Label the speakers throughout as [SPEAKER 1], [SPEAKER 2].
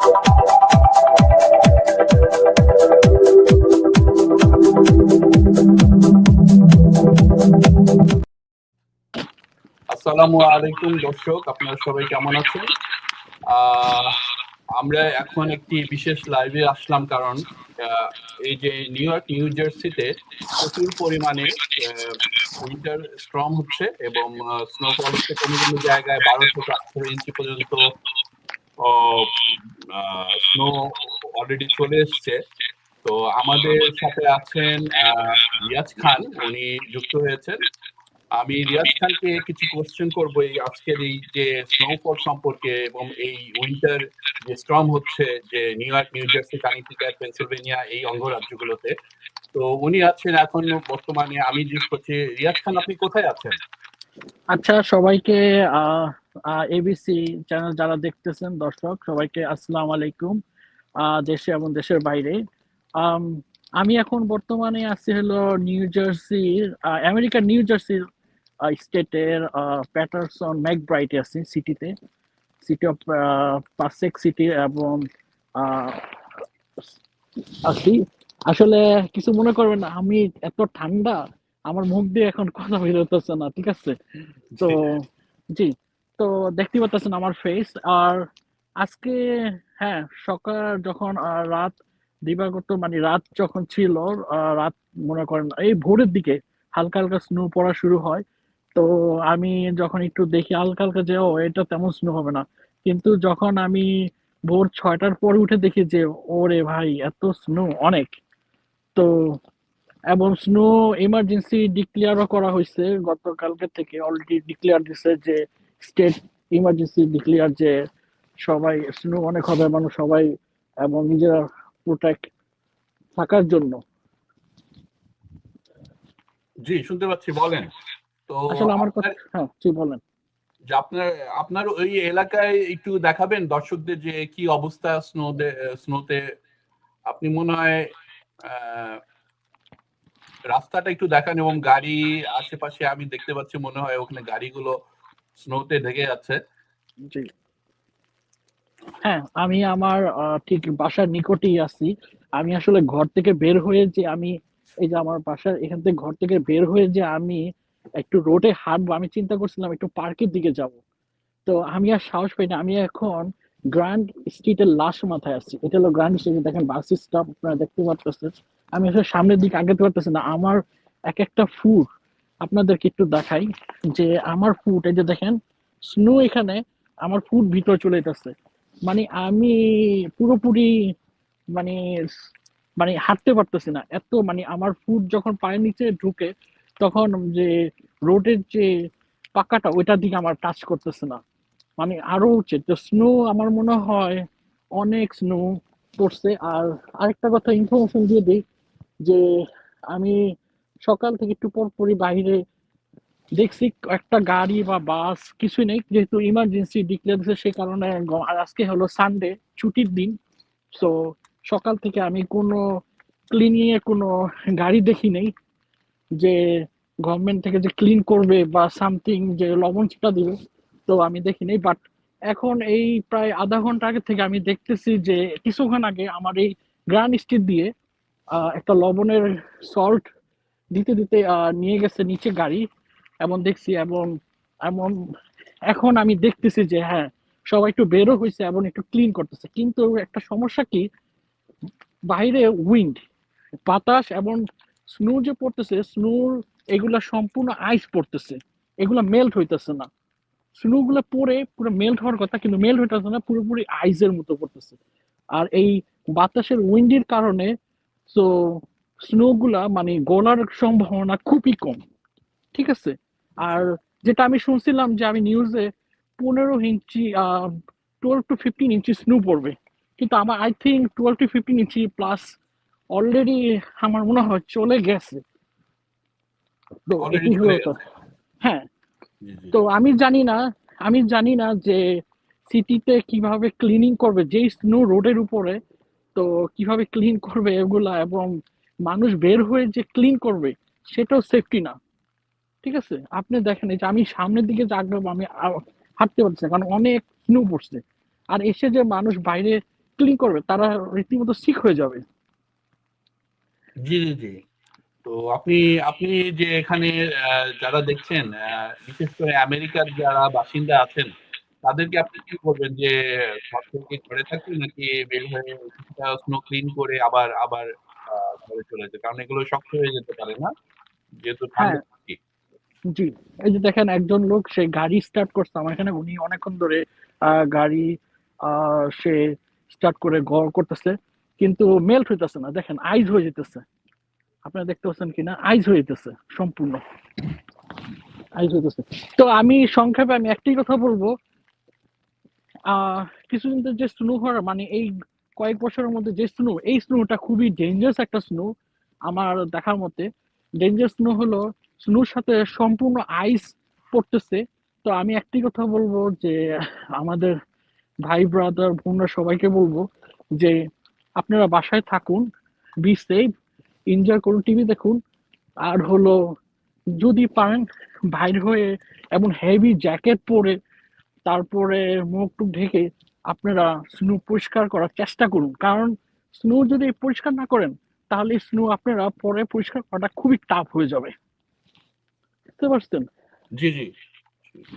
[SPEAKER 1] আসসালামু আলাইকুম, দর্শক। আপনারা সবাই কেমন আছেন? আমরা এখন একটি বিশেষ লাইভে আসলাম কারণ এই যে নিউ ইয়র্ক নিউ জার্সিতে প্রচুর পরিমাণে উইন্টার স্ট্রং হচ্ছে এবং স্নোফল হচ্ছে কোনো কোনো জায়গায় বারো থেকে আঠারো ইঞ্চি পর্যন্ত স্নো অলরেডি চলে এসছে। তো আমাদের সাথে আছেন রিয়াজ খান, উনি যুক্ত হয়েছেন। আমি রিয়াজ খানকে কিছু কোশ্চেন করব এই আজকের এই যে স্নোফল সম্পর্কে এবং এই উইন্টার যে স্ট্রং হচ্ছে, যে New York New Jersey Connecticut Pennsylvania এই অঙ্গরাজ্যগুলোতে। তো উনি আছেন এখন বর্তমানে, আমি জিজ্ঞেস করছি, রিয়াজ খান, আপনি কোথায় আছেন?
[SPEAKER 2] আচ্ছা সবাইকে এবিসি চ্যানেল যারা দেখতেছেন, দর্শক, সবাইকে আসসালাম আলাইকুম দেশে এবং দেশের বাইরে। আমি এখন বর্তমানে আছি হলো নিউ জার্সির আমেরিকার নিউ জার্সির স্টেটের প্যাটারসন ম্যাকব্রাইটে আছি সিটিতে। সিটি অফ পাসেক সিটি এবং আছি। আসলে কিছু মনে করবেন না, আমি এত ঠান্ডা আমার মুখ দিয়ে এখন কথা বেরোতেছে না ঠিক আছে? তো জি। তো দেখতে পাচ্ছেন আমার ফেস আর আজকে হ্যাঁ সকাল যখন রাত দিবাগত মানে রাত যখন ছিল রাত মনে করেন এই ভোরের দিকে হালকা হালকা স্নো পড়া শুরু হয়। তো আমি যখন একটু দেখি হালকা হালকা যে ও এটা তেমন স্নো হবে না। কিন্তু যখন আমি ভোর ছয়টার পরে উঠে দেখি যে ওরে ভাই এত স্নো অনেক। তো এবং স্নো ইমার্জেন্সি ডিক্লেয়ারও করা হয়েছে গতকালকে থেকে। অলরেডি ডিক্লেয়ার দিছে যে স্টেট ইমার্জেন্সি ডিক্লেয়ার যে সবাই স্নো অনেক হবে মানুষ সবাই এবং নিজেরা প্রোটেক্ট থাকার জন্য।
[SPEAKER 1] জি শুনতে পাচ্ছি বলেন। তো
[SPEAKER 2] আসলে আমার কথা হ্যাঁ জি বলেন।
[SPEAKER 1] যে আপনার আপনার ওই এলাকায় একটু দেখাবেন দর্শকদের যে কি অবস্থা স্নোতে স্নোতে আপনি মনে হয় আহ, রাস্তাটা একটু দেখান এবং গাড়ি আশেপাশে আমি দেখতে পাচ্ছি মনে হয় ওখানে গাড়িগুলো স্নোতে ঢেকে যাচ্ছে।
[SPEAKER 2] জি। হ্যাঁ আমি আমার ঠিক বাসার নিকটেই আছি। আমি আসলে ঘর থেকে বের হয়ে যে আমি এই যে আমার বাসার এখান থেকে ঘর থেকে বের হয়ে যে আমি একটু রোডে হাঁটবো আমি চিন্তা করছিলাম একটু পার্কের দিকে যাব। তো আমি আর সাহস পাই না আমি এখন গ্র্যান্ড স্ট্রিটের লাশ মাথায় আছি। এটা হলো গ্র্যান্ড স্ট্রিট দেখেন বাস স্টপ আপনারা দেখতে পাচ্ছেন আমি আসলে সামনের দিকে আগাতে পারতেছি না। আমার এক একটা ফুট আপনাদেরকে একটু দেখাই যে আমার ফুট, এই যে দেখেন স্নো এখানে আমার ফুট ভিতরে চলে যেতেছে মানে আমি পুরোপুরি মানে মানে হাঁটতে পারতেছি না। এত মানে আমার ফুট যখন পায়ের নিচে ঢুকে তখন যে রোডের যে পাকাটা, ওইটার দিকে আমার টাচ করতেছে না। মানে আরও উচিত। তো স্নো আমার মনে হয় অনেক স্নো পড়ছে। আর আরেকটা কথা ইনফরমেশন দিয়ে দিই যে আমি সকাল থেকে একটু পর পরই বাইরে দেখছি একটা গাড়ি বা বাস কিছুই নেই, যেহেতু ইমার্জেন্সি ডিক্লেয়ার দিয়েছে সেই কারণে আজকে হলো সানডে ছুটির দিন। তো সকাল থেকে আমি কোনো ক্লিনিং কোনো গাড়ি দেখি নেই, যে গভর্নমেন্ট থেকে যে ক্লিন করবে বা সামথিং যে লবণ ছিটা দিবে, তো আমি দেখি নেই। বাট এখন এই প্রায় আধা ঘণ্টা আগে থেকে আমি দেখতেছি যে কিছুক্ষণ আগে আমার এই গ্র্যান্ড স্ট্রিট দিয়ে একটা লবণের সল্ট দিতে দিতে নিয়ে গেছে নিচে গাড়ি। এমন দেখছি এবং এমন, এখন আমি দেখতেছি যে হ্যাঁ সবাই একটু বেরো হয়েছে এবং একটু ক্লিন করতেছে। কিন্তু একটা সমস্যা কি? বাইরে উইন্ড বাতাস এবং স্নো যে পড়তেছে স্নোর এগুলা সম্পূর্ণ আইস পড়তেছে। এগুলা মেল্ট হইতেছে না। স্নো গুলা পরে পুরো মেল্ট হওয়ার কথা, কিন্তু মেল্ট হইতেছে না, পুরোপুরি আইসের মতো পড়তেছে। আর এই বাতাসের উইন্ডের কারণে তো স্নো গুলা মানে গলার সম্ভাবনা খুবই কম ঠিক আছে? আর যেটা আমি শুনছিলাম যে আমি নিউজে পনেরো inch twelve to fifteen inch snow পড়বে। কিন্তু আমার I think twelve to fifteen inch plus already আমার মনে হয় চলে গেছে। তো এটি হলো তো হ্যাঁ। তো আমি জানি না আমি জানি না যে সিটিতে কীভাবে ক্লিনিং করবে। যেই স্নো রোডের উপরে তো কীভাবে ক্লিন করবে এগুলা এবং মানুষ বের হয়ে যে ক্লিন করবে, সেটাও সেফটি না। ঠিক আছে? আপনি দেখেন যে আমি সামনের দিকে জাগলাম আমি হাঁটতে পারছি না, কারণ অনেক স্নো পড়ছে। আর এসে যে মানুষ বাইরে ক্লিন করবে, তারা রীতিমতো সিক হয়ে যাবে।
[SPEAKER 1] জি জি জি। তো আপনি আপনি যে এখানে যারা দেখছেন বিশেষ করে আমেরিকার যারা বাসিন্দা আছেন তাদেরকে আপনি কি করবেন যে ঘর থেকে ঘরে থাকবেন নাকি বের হয়ে কিছুটা স্নো ক্লিন করে আবার আবার ঘরে চলে যেতে কারণ এগুলো শক্ত হয়ে যেতে পারে না যেহেতু ঠান্ডা
[SPEAKER 2] হ্যাঁ। জি এই যে দেখেন একজন লোক সে গাড়ি স্টার্ট করছে। আমার এখানে উনি অনেকক্ষণ ধরে গাড়ি সে স্টার্ট করে গড় করতেছে কিন্তু মেল্ট হইতেছে না। দেখেন আইজ হয়ে যেতেছে। আপনারা দেখতে পাচ্ছেন কিনা? আইজ হয়ে যেতেছে সম্পূর্ণ। আইজ হইতেছে। তো আমি সংক্ষেপে আমি একটাই কথা বলব। কিছুদিন যে স্নো হওয়ার মানে এই কয়েক বছরের মধ্যে যে স্নো এই স্নোটা খুবই ডেঞ্জারাস একটা স্নো আমার দেখার মতে। ডেঞ্জারাস স্নো হলো স্নোর সাথে সম্পূর্ণ আইস পড়তেছে। তো আমি একটি কথা বলব যে, আমাদের ভাই ব্রাদার বোনরা সবাইকে বলব যে, আপনারা বাসায় থাকুন বি সেফ এনজয় করুন টিভি দেখুন। আর হলো, যদি পারেন, বাইর হয়ে এমন হেভি জ্যাকেট পরে তারপরে মুখ টুক ঢেকে আপনারা স্নো পরিষ্কার করার চেষ্টা করুন। কারণ স্নো যদি পরিষ্কার না করেন তাহলে স্নো আপনারা পরে পরিষ্কার করাটা খুবই টাফ হয়ে যাবে। বুঝতে পারছেন?
[SPEAKER 1] জি জি।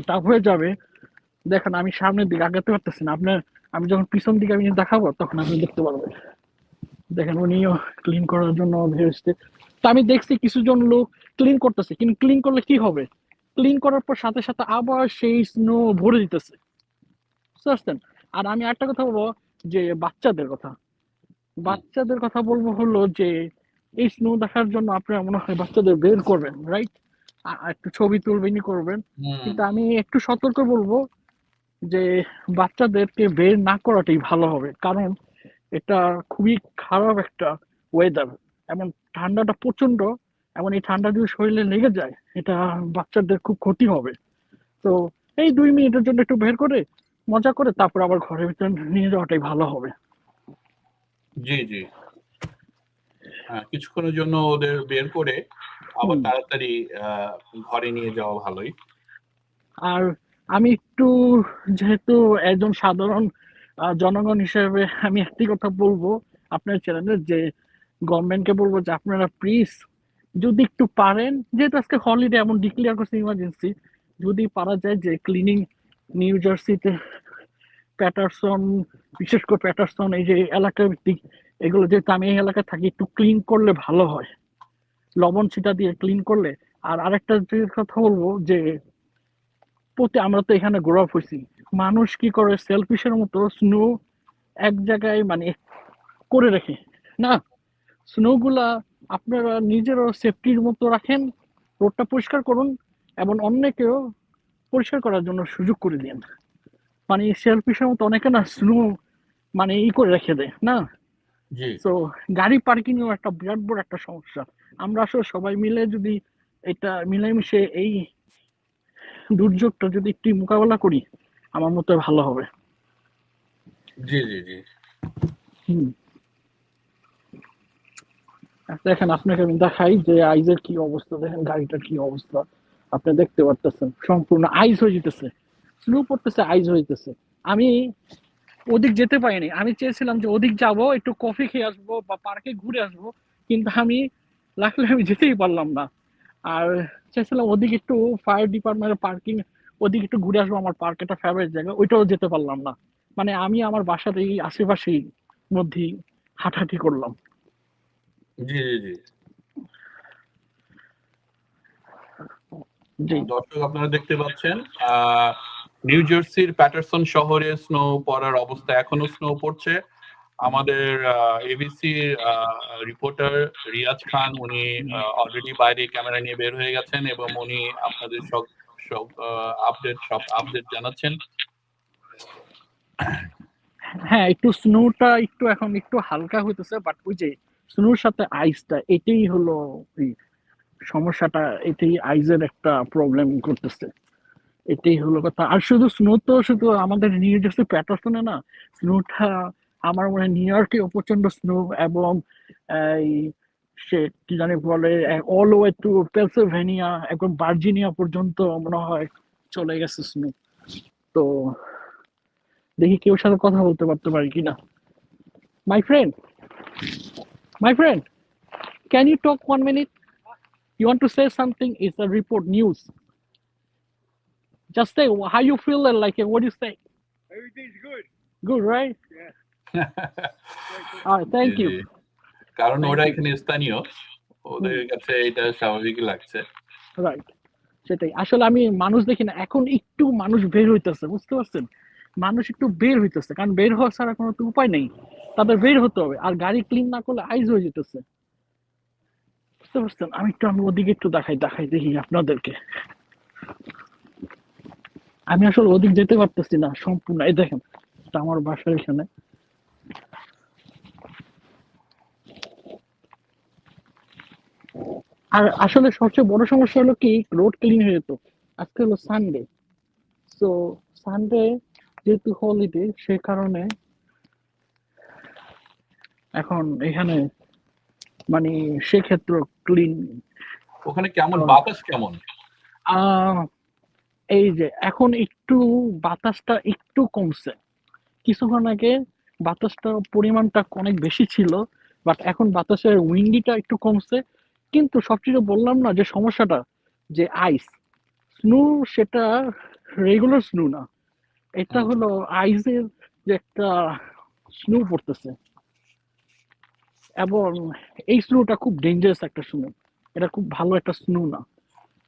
[SPEAKER 2] টাফ হয়ে যাবে। দেখেন আমি সামনের দিকে আগাতে পারতেছি না। আপনার আমি যখন পিছন দিকে আমি দেখাবো তখন আপনি দেখতে পারবেন। দেখেন উনিও ক্লিন করার জন্য হচ্ছে তো আমি দেখছি কিছু জন লোক ক্লিন করতেছে কিন্তু ক্লিন করলে কি হবে? ক্লিন করার পর সাথে সাথে আবার সেই স্নো ভরে দিতেছে। বুঝতে পারছেন? আর আমি একটা কথা বলব যে বাচ্চাদের কথা। বাচ্চাদের কথা বলব হলো যে এই স্নো দেখার জন্য আপনারা মনে হয় বাচ্চাদের বের করবেন রাইট একটু ছবি তুলবেনই করবেন। কিন্তু আমি একটু সতর্ক বলব যে বাচ্চাদেরকে বের না করাটাই ভালো হবে। কারণ এটা খুবই খারাপ একটা ওয়েদার এমন ঠান্ডাটা প্রচণ্ড এমন এই ঠান্ডা যদি শরীরে লেগে যায় এটা বাচ্চাদের খুব ক্ষতি হবে। তো এই দুই মিনিটের জন্য একটু বের করে মজা করে তারপর আবার ঘরের ভিতরে নিয়ে যাওয়াটাই ভালো হবে।
[SPEAKER 1] জি জি। হ্যাঁ, কিছুক্ষণের জন্য ওদের বের করে আবার তাড়াতাড়ি ঘরে নিয়ে যাওয়া ভালোই।
[SPEAKER 2] আর আমি একটু যেহেতু একজন সাধারণ জনগণ হিসেবে আমি একটি কথা বলব আপনার চ্যানেলের যে গভর্নমেন্টকে বলব যে আপনারা প্লিজ যদি একটু পারেন, যেহেতু আজকে হলিডে এমন ডিক্লেয়ার করছে ইমার্জেন্সি যদি পারা যায় যে ক্লিনিং নিউ জার্সিতে প্যাটারসন বিশেষ করে প্যাটারসন এই যে এলাকা ভিত্তিক এগুলো যেহেতু আমি এই এলাকায় থাকি, একটু ক্লিন করলে ভালো হয়। লবণ ছিটা দিয়ে ক্লিন করলে। আর আরেকটা যে কথা বলব যে, প্রতি আমরা তো এখানে গ্রো হয়েছি। মানুষ কি করে? সেলফিশের মতো স্নো এক জায়গায় মানে করে রাখে। না স্নো গুলা আপনারা নিজেরও সেফটির মতো রাখেন রোডটা পরিষ্কার করুন এবং অন্যকেও পরিষ্কার করার জন্য সুযোগ করে দিন। মানে সেলফিশের মতো অনেকে না স্নো মানে ই করে রেখে দেয় না? তো গাড়ি পার্কিং একটা বিরাট বড় একটা সমস্যা। আমরা আসলে সবাই মিলে যদি এটা মিলেমিশে এই দুর্যোগটা যদি একটু মোকাবেলা করি আমার মতে ভালো হবে।
[SPEAKER 1] জি জি জি।
[SPEAKER 2] হুম। দেখেন আপনাকে আমি দেখাই যে আইজের কি অবস্থা, দেখেন গাড়িটার কি অবস্থা। আপনি দেখতে পারতেছেন, সম্পূর্ণ আইস হয়ে যেতেছে। স্নো পড়তেছে আইস যেতেছে। আমি ওদিক যেতে পারিনি। আমি চেয়েছিলাম যে ওদিক যাব, একটু কফি খেয়ে আসব বা পার্কে ঘুরে আসব, কিন্তু আমি লাকলে আমি যেতেই পারলাম না। আর চেয়েছিলাম ওদিক একটু ফায়ার ডিপার্টমেন্টের পার্কিং ওদিক একটু ঘুরে আসব, আমার পার্ক একটা ফেভারিট জায়গা, ওইটাও যেতে পারলাম না। মানে আমি আমার বাসার এই আশেপাশেই মধ্যেই হাঁটাহাঁটি করলাম।
[SPEAKER 1] জি জি জি। দর্শক আপনারা দেখতে পাচ্ছেন নিউ জার্সির প্যাটারসন শহরে স্নো পড়ার অবস্থা এখনও স্নো পড়ছে। আমাদের এবিসি রিপোর্টার রিয়াজ খান উনি অলরেডি বাইরে ক্যামেরা নিয়ে বের হয়ে গেছেন এবং উনি আপনাদের সব সব আপডেট সব আপডেট জানাচ্ছেন।
[SPEAKER 2] হ্যাঁ একটু স্নোটা একটু এখন একটু হালকা হইতেছে বাট ওই যে স্নোর সাথে আইসটা এটাই হলো সমস্যাটা এটাই আইজের একটা প্রবলেম করতেছে। এটাই হলো কথা। আর শুধু স্নো তো শুধু আমাদের নিউ জার্সি প্যাটারসনে না স্নোটা আমার মনে হয় নিউ ইয়র্কেও প্রচণ্ড স্নো এবং এই সে কি জানি বলে অল ওয়ে টু পেলসিলভেনিয়া একদম ভার্জিনিয়া পর্যন্ত মনে হয় চলে গেছে স্নো। তো দেখি কেউ সাথে কথা বলতে পারতে পারি কিনা। মাই friend, my friend, can you talk one minute? You want to say something? It's a report news. Just say how you feel and like what do you say?
[SPEAKER 3] Everything's good.
[SPEAKER 2] Good, right? All right, thank
[SPEAKER 1] G,
[SPEAKER 2] you.
[SPEAKER 1] জি। কারণ
[SPEAKER 2] Thank
[SPEAKER 1] ওরা
[SPEAKER 2] you.
[SPEAKER 1] এখানে স্থানীয় ওদের কাছে এটা স্বাভাবিক লাগছে
[SPEAKER 2] right সেটাই আসলে আমি মানুষ দেখি না এখন একটু মানুষ বের হইতেছে বুঝতে পারছেন মানুষ একটু বের হইতেছে, কারণ বের হওয়া ছাড়া কোনো তো উপায় নেই। তাদের বের হতে হবে, আর গাড়ি ক্লিন না করলে আইজ হয়ে যেতেছে। বুঝতে পারছেন? আমি একটু আমি ওদিকে একটু দেখাই দেখাই দেখি আপনাদেরকে। আমি আসলে ওদিক যেতে পারতেছি না, সম্পূর্ণ। এই দেখেন আমার বাসার এখানে। আর আসলে সবচেয়ে বড় সমস্যা হলো কি রোড ক্লিন হয়ে যেত। আজকে হলো সানডে সো সানডে যেহেতু হলিডে সে কারণে এখন এখানে মানে সেক্ষেত্রে ক্লিন
[SPEAKER 1] ওখানে কেমন? বাতাস কেমন?
[SPEAKER 2] এই যে এখন একটু বাতাসটা একটু কমছে। কিছুক্ষণ আগে বাতাসটা পরিমাণটা অনেক বেশি ছিল বাট এখন বাতাসের উইন্ডিটা একটু কমছে। কিন্তু সবচেয়ে বললাম না যে সমস্যাটা যে আইস স্নো সেটা রেগুলার স্নো না। এটা হলো আইসের যে একটা স্নো পড়তেছে। এবং এই স্নোটা খুব ডেঞ্জারাস একটা স্নো এটা খুব ভালো একটা স্নো না।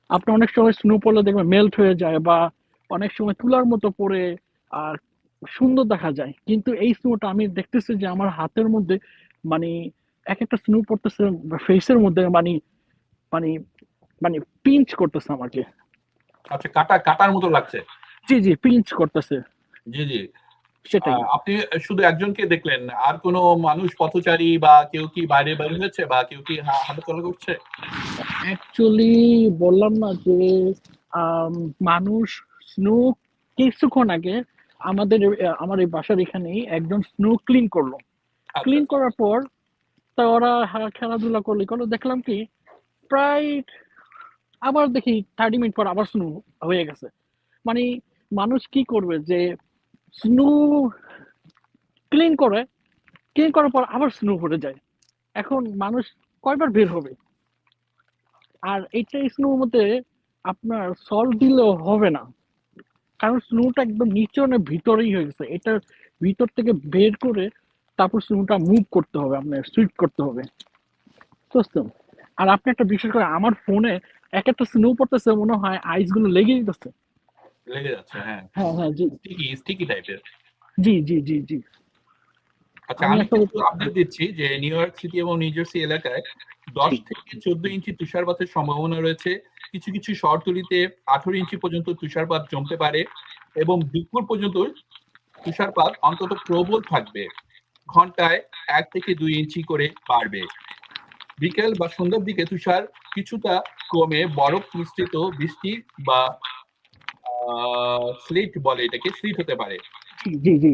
[SPEAKER 2] আপনি অনেক সময় স্নো পড়লে দেখবেন মেল্ট হয়ে যায় বা অনেক সময় তুলার মতো পড়ে আর সুন্দর দেখা যায়। কিন্তু এই স্নোটা আমি দেখতেছি যে আমার হাতের মধ্যে মানে এক একটা স্নো পড়তেছে ফেসের মধ্যে মানে মানে মানে পিঞ্চ করতেছে আমাকে।
[SPEAKER 1] আচ্ছা কাটা কাটার মতো লাগছে?
[SPEAKER 2] জি জি পিঞ্চ করতেছে।
[SPEAKER 1] জি জি।
[SPEAKER 2] সেটাই।
[SPEAKER 1] আপনি শুধু একজনকে দেখলেন আর কোনো মানুষ পথচারী বা কেউ কি বাইরে বের হয়েছে বা কেউ কি হাঁটাচলা করছে?
[SPEAKER 2] অ্যাকচুয়ালি বললাম না যে মানুষ স্নো কিছুক্ষণ আগে আমাদের আমার এই বাসার এখানেই একজন স্নো ক্লিন করল।
[SPEAKER 1] আচ্ছা,
[SPEAKER 2] ক্লিন করার পর তা ওরা খেলাধুলা করলে করল। দেখলাম কি প্রায় আবার দেখি থার্টি মিনিট পর আবার স্নো হয়ে গেছে। মানে মানুষ কি করবে? যে স্নো ক্লিন করে ক্লিন করার পর আবার স্নো পড়ে যায়। এখন মানুষ কয়বার বের হবে? আর এইটা স্নোর মধ্যে আপনার সল্ট দিলেও হবে না। কারণ স্নোটা একদম নিচে অনেক ভিতরেই হয়ে গেছে। এটা ভিতর থেকে বের করে তারপর স্নোটা মুভ করতে হবে, আপনার সুইট করতে হবে। বুঝছেন? আর আপনি একটা বিশেষ করে আমার ফোনে এক একটা স্নো পড়তেছে, মনে হয় আইসগুলো লেগে যেতেছে
[SPEAKER 1] লেগে যাচ্ছে হ্যাঁ।
[SPEAKER 2] হ্যাঁ হ্যাঁ জি।
[SPEAKER 1] স্টিকি স্টিকি টাইপের
[SPEAKER 2] জি জি জি জি।
[SPEAKER 1] আচ্ছা
[SPEAKER 2] আমি
[SPEAKER 1] একটু আপডেট দিচ্ছি যে নিউ ইয়র্ক সিটি এবং নিউ জার্সি এলাকায় দশ থেকে চোদ্দ ইঞ্চি তুষারপাতের সম্ভাবনা রয়েছে। কিছু কিছু শহরতলিতে আঠারো ইঞ্চি পর্যন্ত তুষারপাত জমতে পারে এবং দুপুর পর্যন্ত তুষারপাত অন্তত প্রবল থাকবে। ঘন্টায় এক থেকে দুই ইঞ্চি করে বাড়বে। বিকেল বা সন্ধ্যার দিকে তুষার কিছুটা কমে বরফ মিশ্রিত বৃষ্টি বা স্লিট বলে এটাকে স্লিট হতে পারে।
[SPEAKER 2] জি জি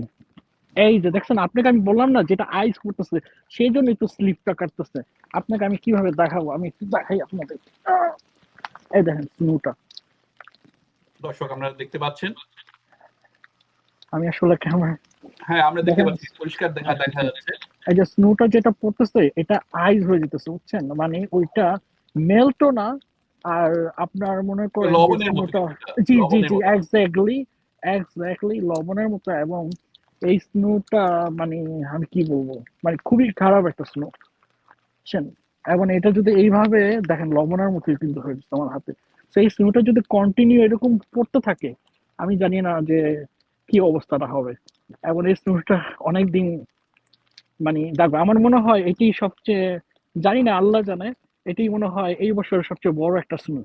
[SPEAKER 2] এই যে দেখছেন আপনাকে আমি বললাম না যেটা আইস করতেছে সেই জন্যই তো স্লিপটা কাটতেছে। আপনাকে আমি কীভাবে দেখাবো? আমি একটু দেখাই আপনাদের। এই দেখেন স্নোটা
[SPEAKER 1] দর্শক আমরা দেখতে পাচ্ছেন?
[SPEAKER 2] আমি আসলে ক্যামেরা
[SPEAKER 1] হ্যাঁ আমরা দেখতে পাচ্ছি পরিষ্কার দেখা দেখা যাচ্ছে।
[SPEAKER 2] এই যে স্নোটা যেটা পড়তেছে এটা আইস হয়ে যেতেছে বুঝছেন? মানে ওইটা মেল্টও না আর আপনার মনে করেন জি জি জি
[SPEAKER 1] মতো।
[SPEAKER 2] এক্স্যাক্টলি এক্স্যাক্টলি লবণের মতো এবং এই স্নোটা মানে আমি কি বলব? মানে খুবই খারাপ একটা স্নো। বুঝছেন এবং এটা যদি এইভাবে দেখেন লবণের মতোই কিন্তু হয়ে যাচ্ছে আমার হাতে। সেই স্নোটা যদি কন্টিনিউ এরকম পড়তে থাকে আমি জানি না যে কি অবস্থাটা হবে। এবং এই স্নোটা অনেকদিন মানে দেখো আমার মনে হয় এটি সবচেয়ে জানি না আল্লাহ জানে এটি মনে হয় এই বছরের সবচেয়ে বড় একটা স্নো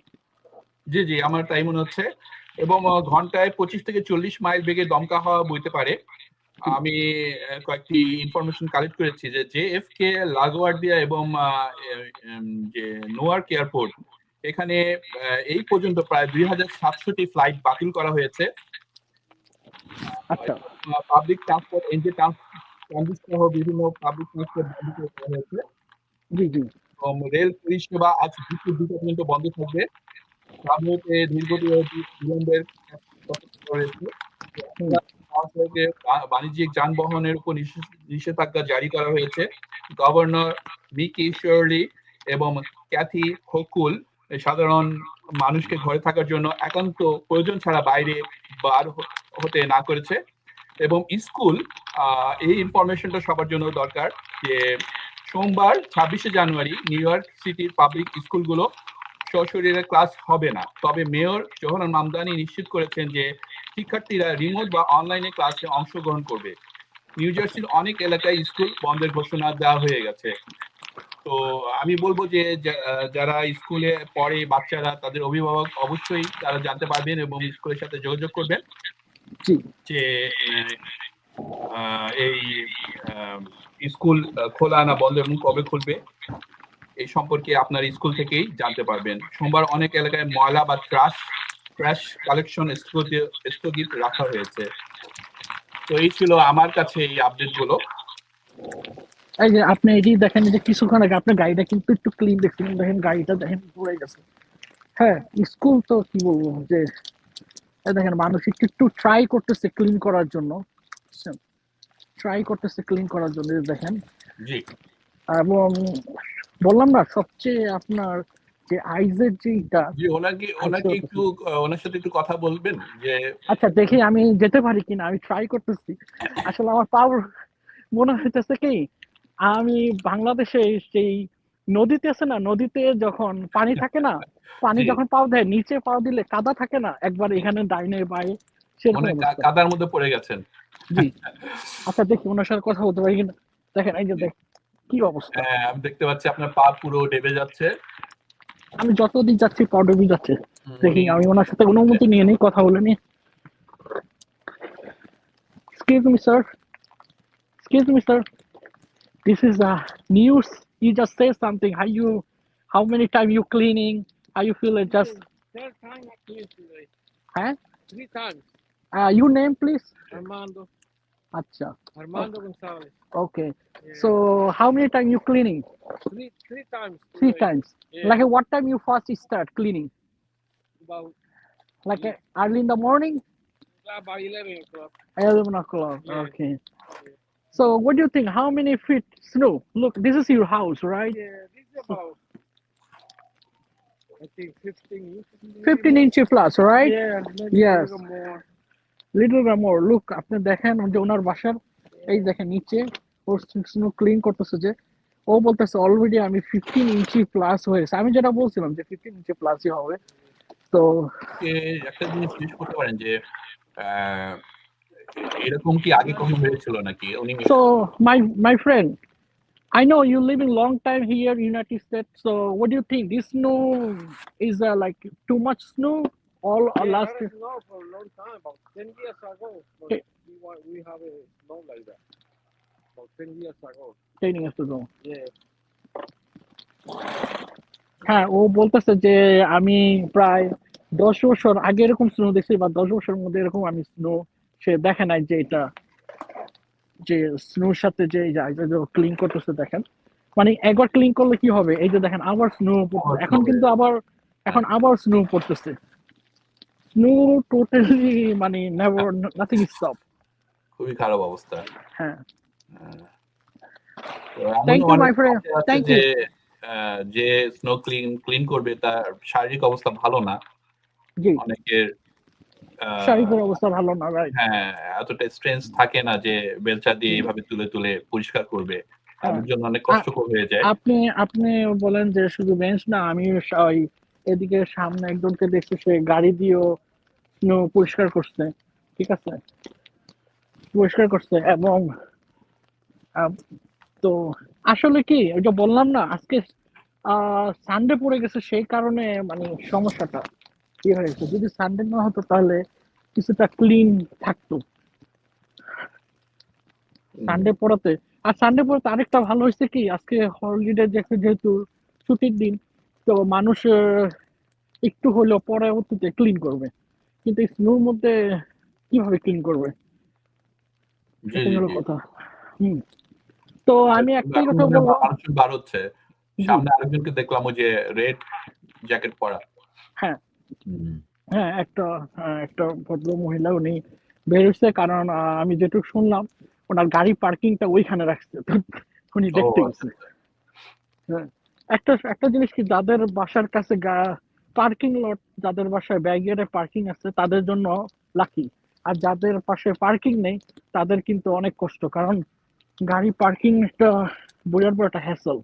[SPEAKER 1] জি জি আমার তাই মনে হচ্ছে। এবং ঘন্টায় পঁচিশ থেকে চল্লিশ মাইল বেগে দমকা হওয়া বইতে পারে। আমি কয়েকটি ইনফরমেশন কালেক্ট করেছি যে জে এফ কে লাগোয়ার্ডিয়া এবং যে নোয়ার্ক এয়ারপোর্ট এখানে এই পর্যন্ত প্রায় দুই হাজার সাতশোটি ফ্লাইট বাতিল করা হয়েছে।
[SPEAKER 2] আচ্ছা।
[SPEAKER 1] পাবলিক ট্রান্সপোর্ট এনজে ট্রানজিট সহ বিভিন্ন পাবলিক ট্রান্সপোর্ট বন্ধ করে হয়েছে।
[SPEAKER 2] জি জি।
[SPEAKER 1] রেল পরিষেবা আজ দুপুর দুটো পর্যন্ত বন্ধ থাকবে। রাজনীতিতে দীর্ঘ বিলম্বের রয়েছে। বাণিজ্যিক যানবাহনের উপর নিষেধাজ্ঞা জারি করা হয়েছে। গভর্নর মিকি শার্লি এবং ক্যাথি হকুল সাধারণ মানুষকে ঘরে থাকার জন্য একান্ত প্রয়োজন ছাড়া বাইরে বার হতে না করেছে। এবং স্কুল এই ইনফরমেশনটা সবার জন্য দরকার যে সোমবার ছাব্বিশে জানুয়ারি নিউ ইয়র্ক সিটির পাবলিক স্কুলগুলো সশরীরে ক্লাস হবে না। তবে মেয়র জোহরান মামদানি নিশ্চিত করেছেন যে শিক্ষার্থীরা রিমোট বা অনলাইনে ক্লাসে অংশগ্রহণ করবে। নিউ জার্সির অনেক এলাকায় স্কুল বন্ধের ঘোষণা দেওয়া হয়ে গেছে। তো আমি বলব যে যারা স্কুলে পড়ে বাচ্চারা তাদের অভিভাবক অবশ্যই তারা জানতে পারবেন এবং স্কুলের সাথে যোগাযোগ করবেন। যে এই স্কুল খোলা না বন্ধ এবং কবে খুলবে, এই সম্পর্কে আপনার স্কুল থেকেই জানতে পারবেন। সোমবার অনেক এলাকায় ময়লা বা ট্রাশ ট্রাশ কালেকশন স্থগিত রাখা হয়েছে। তো এই ছিল আমার কাছে এই আপডেটগুলো
[SPEAKER 2] এই যে আপনি এটি দেখেন যে কিছুক্ষণ আগে আপনার গাড়িটা কিন্তু একটু ক্লিন দেখছিলেন দেখেন গাড়িটা দেখেন পড়ে গেছে। হ্যাঁ স্কুল তো কি বলব যে দেখেন মানুষ একটু ট্রাই করতেছে ক্লিন করার জন্য। ট্রাই করতেছে ক্লিন করার জন্য দেখেন।
[SPEAKER 1] জি।
[SPEAKER 2] এবং বললাম না সবচেয়ে আপনার যে আইজের যেটা
[SPEAKER 1] জি ওনাকে ওনাকে একটু ওনার সাথে একটু কথা বলবেন যে
[SPEAKER 2] আচ্ছা দেখি আমি যেতে পারি কিনা আমি ট্রাই করতেছি। আসলে আমার পাওয়ার মনে হইতেছে কি আমি বাংলাদেশে সেই নদীতে আছে না নদীতে যখন পানি থাকে না পানি যখন পাও দেয় নিচে পাও দিলে কাদা থাকে না একবার এখানে ডাইনে বায়ে।
[SPEAKER 1] কাদার মধ্যে পড়ে গেছেন
[SPEAKER 2] জি আচ্ছা দেখি ওনার সাথে কথা বলতে পারি কিনা দেখেন এই যে দেখ কি অবস্থা
[SPEAKER 1] হ্যাঁ আমি দেখতে পাচ্ছি আপনার পা পুরো ডেবে যাচ্ছে
[SPEAKER 2] আমি যতদিন যাচ্ছি পডবি যাচ্ছে
[SPEAKER 1] হুম,
[SPEAKER 2] দেখি আমি ওনার সাথে অনুমতি নিয়ে নিই কথা বলে নিই Excuse me, sir. Excuse me, sir. This is uh, news. You just say something. How you, how many time you cleaning? How you feel it? Just,
[SPEAKER 3] Third time I cleaned today.
[SPEAKER 2] huh?
[SPEAKER 3] Three times.
[SPEAKER 2] Uh, your name, please.
[SPEAKER 3] Armando.
[SPEAKER 2] Acha.
[SPEAKER 3] Armando Gonzalez.
[SPEAKER 2] Okay.
[SPEAKER 3] Yeah.
[SPEAKER 2] So, how many time you cleaning?
[SPEAKER 3] three three times.
[SPEAKER 2] Three
[SPEAKER 3] today.
[SPEAKER 2] times.
[SPEAKER 3] Yeah.
[SPEAKER 2] Like, what time you first start cleaning?
[SPEAKER 3] About
[SPEAKER 2] Like uh, early in the morning?
[SPEAKER 3] about eleven o'clock.
[SPEAKER 2] 11 o'clock.
[SPEAKER 3] Yeah.
[SPEAKER 2] Okay. So, what do you think? How many feet snow? Look, this is your house, right?
[SPEAKER 3] Yeah, this is about I think fifteen inches. maybe
[SPEAKER 2] 15
[SPEAKER 3] more.
[SPEAKER 2] inch plus, right?
[SPEAKER 3] Yeah, maybe
[SPEAKER 2] Yes.
[SPEAKER 3] Little more
[SPEAKER 2] look আপনি দেখেন যে ওনার বাসার এই দেখেন নিচে ওর clean করতেছে যে ও বলতেছে অলরেডি আমি ফিফটিন ইঞ্চি প্লাস হয়েছে আমি যেটা বলছিলাম যে ফিফটিন ইঞ্চি প্লাসই হবে। তো
[SPEAKER 1] একটা জিনিস জিজ্ঞেস করতে পারেন যে এরকম কি আগে কখনো হয়েছিল নাকি? উনি
[SPEAKER 2] so my my friend I know you living long time here United States so what do you think? This snow is uh, like too much snow? All
[SPEAKER 3] Yeah,
[SPEAKER 2] last
[SPEAKER 3] I don't know for a long time, about ten years ago. But we we have a snow like that. About ten years ago.
[SPEAKER 2] 10 years ago
[SPEAKER 3] Yeah.
[SPEAKER 2] হ্যাঁ ও বলতেছে যে আমি প্রায় দশ বছর আগে এরকম snow দেখছি বা দশ বছরের মধ্যে এরকম আমি স্নো সে দেখে নাই যে এটা যে স্নোর সাথে যে ক্লিন করতেছে দেখেন মানে একবার ক্লিন করলে কি হবে এই যে দেখেন আবার স্নো এখন কিন্তু আবার এখন আবার স্নো পড়তেছে স্নো টোটালি মানে নেভার নাথিং স্টপ
[SPEAKER 1] খুবই খারাপ অবস্থা।
[SPEAKER 2] হ্যাঁ।
[SPEAKER 1] যে স্নো ক্লিন ক্লিন করবে তার শারীরিক অবস্থা ভালো না। অনেকের
[SPEAKER 2] শারীরিক অবস্থা ভালো না রাইট
[SPEAKER 1] হ্যাঁ এতটা স্ট্রেংথ থাকে না যে বেলচা দিয়ে এইভাবে তুলে তুলে পরিষ্কার করবে।
[SPEAKER 2] হ্যাঁ।
[SPEAKER 1] তাদের জন্য অনেক কষ্টকর হয়ে যায়।
[SPEAKER 2] আপনি আপনি বলেন যে শুধু বেঞ্চ না আমি ওই এদিকে সামনে একজনকে দেখছি সে গাড়ি দিয়েও পরিষ্কার করছে ঠিক আছে? পরিষ্কার করছে এবং তো আসলে কি ওইটা বললাম না আজকে সানডে পড়ে গেছে সেই কারণে মানে সমস্যাটা কি হয়েছে যদি সানডে না হতো তাহলে কিছুটা ক্লিন থাকতো। সানডে পড়াতে আর সানডে পড়াতে আরেকটা ভালো হয়েছে কি আজকে হলিডে যেহেতু ছুটির দিন তো মানুষ একটু হলেও পরবর্তীতে ক্লিন করবে। কিন্তু স্নোর মধ্যে কীভাবে ক্লিন করবে? কথা। হুম। তো আমি একটাই কথা বলব
[SPEAKER 1] বার হচ্ছে। সামনে আরেকজনকে দেখলাম ওই যে রেড জ্যাকেট পরা।
[SPEAKER 2] হ্যাঁ। হ্যাঁ একটা হ্যাঁ, একটা ভদ্র মহিলা উনি বেরোচ্ছে কারণ আমি যেটুকু শুনলাম ওনার গাড়ি পার্কিংটা ওইখানে রাখছে। উনি দেখতে
[SPEAKER 1] ও,
[SPEAKER 2] গেছে। হ্যাঁ। একটা একটা জিনিস কি যাদের বাসার কাছে পার্কিং লট যাদের বাসায় ব্যাগিয়ারে পার্কিং আছে তাদের জন্য লাকি আর যাদের পাশে পার্কিং নেই তাদের কিন্তু অনেক কষ্ট। কারণ গাড়ি পার্কিং একটা বোঝার পর একটা হ্যাসল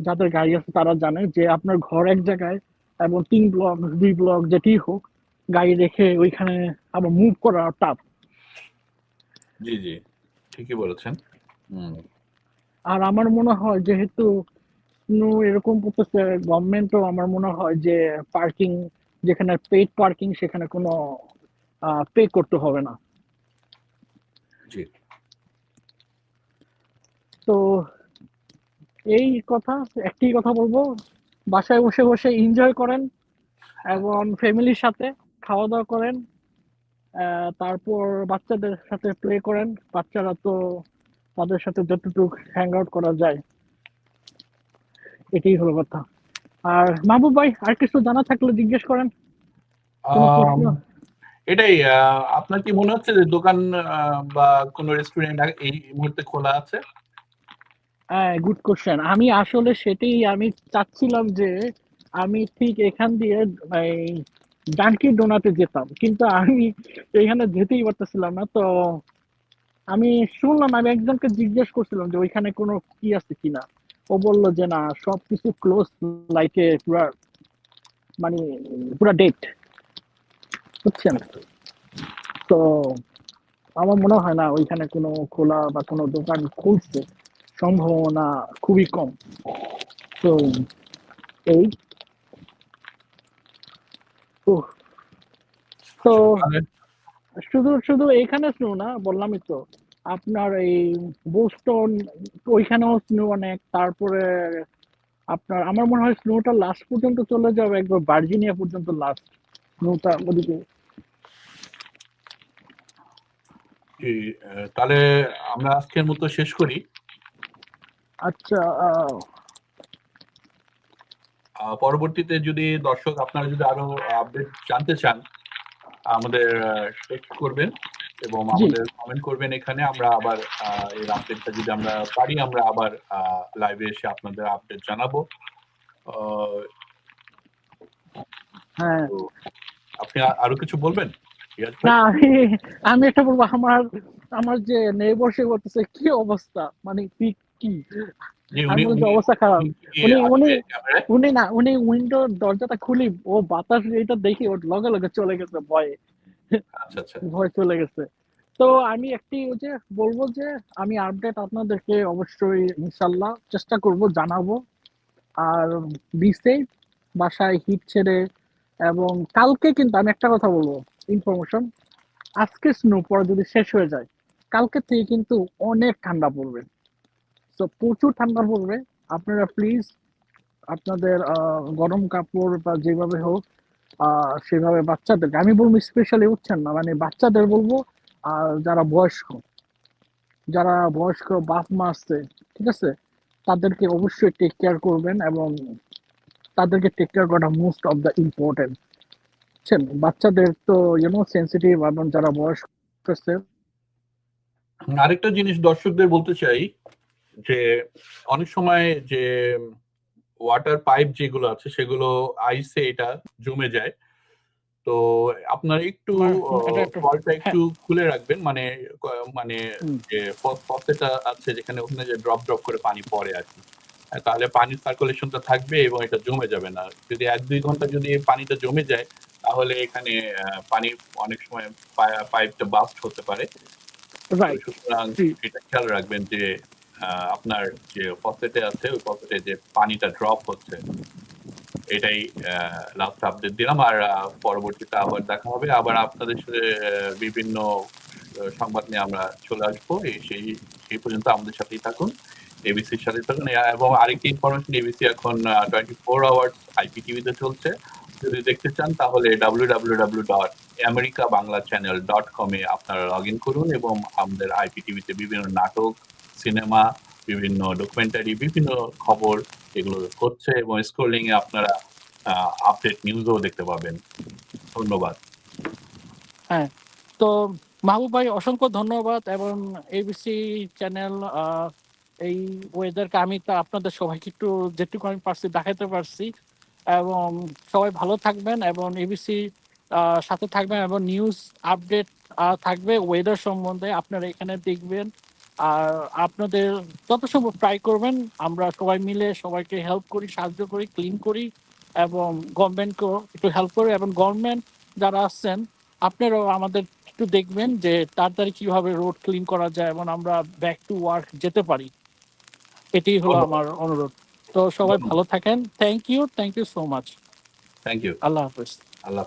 [SPEAKER 2] যাদের গাড়ি আছে তারা জানে যে আপনার ঘর এক জায়গায় এবং তিন ব্লক দুই ব্লক যেটি হোক গাড়ি রেখে ওইখানে আবার মুভ করা টাফ
[SPEAKER 1] জি জি। ঠিকই বলেছেন।
[SPEAKER 2] আর আমার মনে হয় যেহেতু এরকম করতেছে গভর্নমেন্টও আমার মনে হয় যে পার্কিং যেখানে পেড পার্কিং সেখানে কোনো পে করতে হবে না।
[SPEAKER 1] জি।
[SPEAKER 2] তো এই কথা একটি কথা বলব। বাসায় বসে বসে এনজয় করেন এবং ফ্যামিলির সাথে খাওয়া দাওয়া করেন আহ, তারপর বাচ্চাদের সাথে প্লে করেন। বাচ্চারা তো তাদের সাথে যতটুকু হ্যাং আউট করা যায়। এটাই হলো কথা। আর মাহবুব ভাই আর কিছু জানা থাকলে জিজ্ঞেস করেন।
[SPEAKER 1] এটাই আপনার কি মনে হচ্ছে যে দোকান বা কোনো রেস্টুরেন্ট এই মুহূর্তে খোলা আছে?
[SPEAKER 2] হ্যাঁ গুড কোশ্চেন আমি আসলে সেটাই আমি চাচ্ছিলাম যে আমি ঠিক এখান দিয়ে ডানকি ডোনাতে যেতাম। কিন্তু আমি এখানে যেতেই পারতেছিলাম না। তো আমি শুনলাম আমি একজনকে জিজ্ঞেস করছিলাম যে ওইখানে কোনো কি আছে কিনা। ও বলল যে না সবকিছু ক্লোজ লাইকে পুরা মানে পুরা ডেট বুঝছেন? তো আমার মনে হয় না ওইখানে কোনো খোলা বা কোনো দোকান খুলছে। সম্ভাবনা খুবই কম। তো এই। তো শুধু শুধু এখানে শুনো না বললামই তো। আপনার এই বোস্টন ওইখানেও স্নো অনেক তারপরে আপনার আমার মনে হয় স্নোটা লাস্ট পর্যন্ত চলে যাবে একবার ভার্জিনিয়া পর্যন্ত লাস্ট স্নোটা ওদিকে।
[SPEAKER 1] তাহলে আমরা আজকের মতো শেষ করি।
[SPEAKER 2] আচ্ছা
[SPEAKER 1] পরবর্তীতে যদি দর্শক আপনারা যদি আরও আপডেট জানতে চান আমাদের টেক্সট করবেন। এবং। আমাদের কমেন্ট করবেন এখানে। আমরা আবার এর আপডেটটা যদি আমরা পারি আমরা আবার লাইভে এসে আপনাদের আপডেট জানাব।
[SPEAKER 2] হ্যাঁ।
[SPEAKER 1] আপনি আরও কিছু বলবেন?
[SPEAKER 2] না আমি একটা বলব আমার আমার যে নেবর সে করতেছে কি অবস্থা? মানে কি কি? অবস্থা খারাপ।
[SPEAKER 1] উনি
[SPEAKER 2] উনি- উনি- না উনি উইন্ডোর দরজাটা খুলি ও বাতাস এটা দেখি ওর লগে লগে চলে গেছে ভয়ে। ভয় চলে গেছে। তো আমি একটি ওই যে বলব যে আমি আপডেট আপনাদেরকে অবশ্যই ইনশাল্লাহ চেষ্টা করব, জানাব। আর বাসায় হিট ছেড়ে এবং কালকে কিন্তু আমি একটা কথা বলব ইনফরমেশন আজকে স্নো পড়া যদি শেষ হয়ে যায়, কালকে থেকে কিন্তু অনেক ঠান্ডা পড়বে। তো প্রচুর ঠান্ডা পড়বে। আপনারা প্লিজ আপনাদের গরম কাপড় বা যেভাবে হোক সেভাবে বাচ্চাদেরকে, আমি বলব স্পেশালি উঠছেন না মানে বাচ্চাদের বলব আর যারা বয়স্ক যারা বয়স্ক বাপ মা আছে, ঠিক আছে? তাদেরকে অবশ্যই টেক কেয়ার করবেন এবং তাদেরকে টেক কেয়ার করা মোস্ট অফ দ্য ইম্পর্টেন্ট বুঝছেন? বাচ্চাদের তো ইউনো সেন্সিটিভ এবং যারা বয়স্ক আছে।
[SPEAKER 1] আরেকটা জিনিস দর্শকদের বলতে চাই, যে অনেক সময় যে ওয়াটার পাইপ যেগুলো আছে সেগুলো আইসে এটা জমে যায়। তো আপনার একটু
[SPEAKER 2] একটু-
[SPEAKER 1] কলটা একটু খুলে রাখবেন। মানে মানে যে ফসেটা আছে যেখানে ওখানে যে ড্রপ ড্রপ করে পানি পড়ে আর কি। তাহলে পানির সার্কুলেশনটা থাকবে এবং এটা জমে যাবে না। যদি এক দুই ঘণ্টা যদি পানিটা জমে যায় তাহলে এখানে পানি অনেক সময় পাইপটা বাস্ট হতে পারে। সুতরাং এটা খেয়াল রাখবেন যে আপনার যে ফসেটে আছে ওই ফসেটে যে পানিটা ড্রপ হচ্ছে, এটাই লাস্ট আপডেট দিলাম। আর পরবর্তীতে আবার দেখা হবে। আবার আপনাদের সাথে বিভিন্ন সংবাদ নিয়ে আমরা চলে আসব। সেই সেই পর্যন্ত আমাদের সাথেই থাকুন। এবিসির সাথে থাকুন। এবং আরেকটি ইনফরমেশন এবিসি এখন টোয়েন্টি ফোর আওয়ার্স আইপিটিভিতে চলছে। যদি দেখতে চান, তাহলে W W W dot America Bangla channel dot কমে আপনারা লগ ইন করুন এবং আমাদের আইপিটিভিতে বিভিন্ন নাটক সিনেমা, বিভিন্ন ডকুমেন্টারি বিভিন্ন খবর এগুলো হচ্ছে এবং স্ক্রোলিং এ আপনারা আপডেট নিউজও দেখতে পাবেন। ধন্যবাদ।
[SPEAKER 2] হ্যাঁ তো মাহবুব ভাই, অসংখ্য ধন্যবাদ এবং এবিসি চ্যানেল এই ওয়েদারকে আমি তা আপনাদের সবাইকে একটু যেটুকু আমি পারছি দেখাতে পারছি এবং সবাই ভালো থাকবেন এবং এবিসি সাথে থাকবেন এবং নিউজ আপডেট থাকবে ওয়েদার সম্বন্ধে। আপনারা এখানে দেখবেন। আর আপনাদের যত সম্ভব ট্রাই করবেন। আমরা সবাই মিলে সবাইকে হেল্প করি সাহায্য করি ক্লিন করি এবং গভর্নমেন্টকেও একটু হেল্প করি এবং গভর্নমেন্ট যারা আসছেন আপনারাও আমাদের একটু দেখবেন যে তাড়াতাড়ি কীভাবে রোড ক্লিন করা যায় এবং আমরা ব্যাক টু ওয়ার্ক যেতে পারি। এটাই হলো আমার অনুরোধ। তো সবাই ভালো থাকেন। Thank you thank you so much
[SPEAKER 1] thank you
[SPEAKER 2] আল্লাহ হাফিজ।
[SPEAKER 1] আল্লাহ।